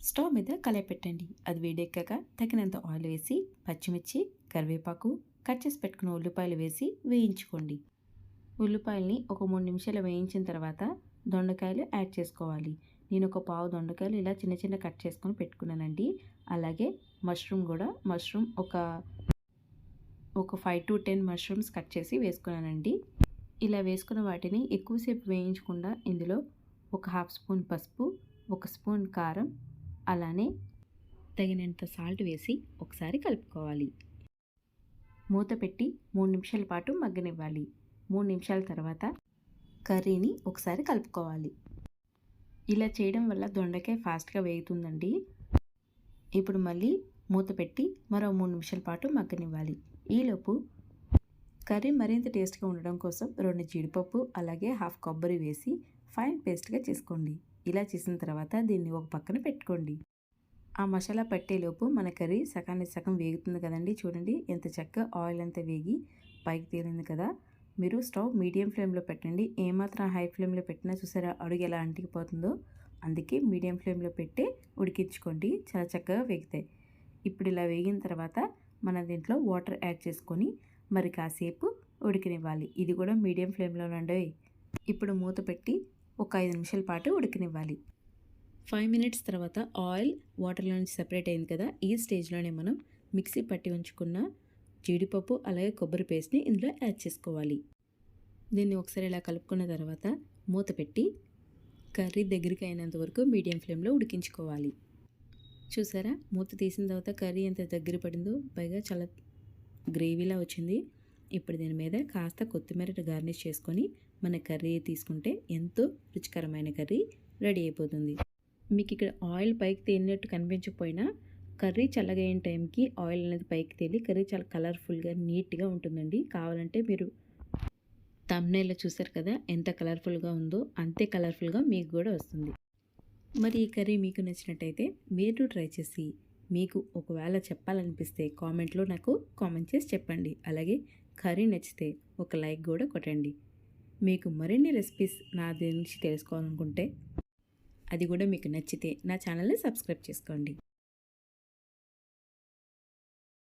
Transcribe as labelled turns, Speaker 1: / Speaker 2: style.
Speaker 1: Stove మీద కలయ పెట్టండి అది వేడెక్కాక తగినంత ఆయిల్ వేసి పచ్చిమిర్చి కరివేపాకు కట్ చేసి పెట్టుకున్న ఉల్లిపాయలు వేసి వేయించుకోండి. ఉల్లిపాయల్ని ఒక మూడు నిమిషాలు వేయించిన తర్వాత దొండకాయలు యాడ్ చేసుకోవాలి. నేను ఒక పావు దొండకాయలు ఇలా చిన్న చిన్న కట్ చేసుకొని పెట్టుకున్నానండి. అలాగే మష్రూమ్ కూడా మష్రూమ్ ఒక ఒక five to ten mushrooms cut చేసి వేసుకున్నానండి. ఇలా వేసుకున్న వాటిని ఎక్కువసేపు వేయించకుండా ఇందులో ఒక హాఫ్ స్పూన్ పసుపు ఒక స్పూన్ కారం అలానే తగినంత సాల్ట్ వేసి ఒకసారి కలుపుకోవాలి. మూత పెట్టి మూడు నిమిషాల పాటు మగ్గనివ్వాలి. మూడు నిమిషాల తర్వాత కర్రీని ఒకసారి కలుపుకోవాలి. ఇలా చేయడం వల్ల దొండకాయ ఫాస్ట్గా వేగుతుందండి. ఇప్పుడు మళ్ళీ మూత పెట్టి మరో మూడు నిమిషాల పాటు మగ్గనివ్వాలి. ఈలోపు కర్రీ మరింత టేస్ట్గా ఉండడం కోసం రెండు జీడిపప్పు అలాగే హాఫ్ కొబ్బరి వేసి ఫైన్ పేస్ట్గా చేసుకోండి. ఇలా చేసిన తర్వాత దీన్ని ఒక పక్కన పెట్టుకోండి. ఆ మసాలా పట్టేలోపు మన కర్రీ సగానికి సగం వేగుతుంది కదండి. చూడండి ఎంత చక్కగా ఆయిల్ అంతా వేగి పైకి తేలింది కదా. మీరు స్టవ్ మీడియం ఫ్లేమ్లో పెట్టండి. ఏమాత్రం హై ఫ్లేమ్లో పెట్టినా చూసారా అడుగు ఎలా అంటికిపోతుందో. అందుకే మీడియం ఫ్లేమ్లో పెట్టి ఉడికించుకోండి. చాలా చక్కగా వేగుతాయి. ఇప్పుడు ఇలా వేగిన తర్వాత మన దీంట్లో వాటర్ యాడ్ చేసుకొని మరి కాసేపు ఉడికినివ్వాలి. ఇది కూడా మీడియం ఫ్లేమ్లో ఉండే. ఇప్పుడు మూత పెట్టి ఒక ఐదు నిమిషాల పాటు ఉడికినివ్వాలి. ఫైవ్ మినిట్స్ తర్వాత ఆయిల్ వాటర్లో నుంచి సెపరేట్ అయింది కదా ఈ స్టేజ్లోనే మనం మిక్సీ పట్టి ఉంచుకున్న జీడిపప్పు అలాగే కొబ్బరి పేస్ట్ని ఇందులో యాడ్ చేసుకోవాలి. దీన్ని ఒకసారి ఇలా కలుపుకున్న తర్వాత మూత పెట్టి కర్రీ దగ్గరికి అయినంత వరకు మీడియం ఫ్లేమ్లో ఉడికించుకోవాలి. చూసారా? మూత తీసిన తర్వాత కర్రీ ఎంత దగ్గర పడిందో పైగా చాలా గ్రేవీలా వచ్చింది. ఇప్పుడు దీని మీద కాస్త కొత్తిమీర గార్నిష్ చేసుకొని మన కర్రీ తీసుకుంటే ఎంతో రుచికరమైన కర్రీ రెడీ అయిపోతుంది. మీకు ఇక్కడ ఆయిల్ పైకి తేలినట్టు కనిపించకపోయినా కర్రీ చల్లగైన టైంకి ఆయిల్ అనేది పైకి తేలి కర్రీ చాలా కలర్ఫుల్గా నీట్గా ఉంటుందండి. కావాలంటే మీరు తమ్నేలో చూసారు కదా ఎంత కలర్ఫుల్గా ఉందో అంతే కలర్ఫుల్గా మీకు కూడా వస్తుంది. మరి ఈ కర్రీ మీకు నచ్చినట్టయితే మీరు ట్రై చేసి మీకు ఒకవేళ చెప్పాలనిపిస్తే కామెంట్లో నాకు కామెంట్ చేసి చెప్పండి. అలాగే కర్రీ నచ్చితే ఒక లైక్ కూడా కొట్టండి. మీకు మరిన్ని రెసిపీస్ నా గురించి తెలుసుకోవాలనుకుంటే అది కూడా మీకు నచ్చితే నా ఛానల్ని సబ్స్క్రైబ్ చేసుకోండి.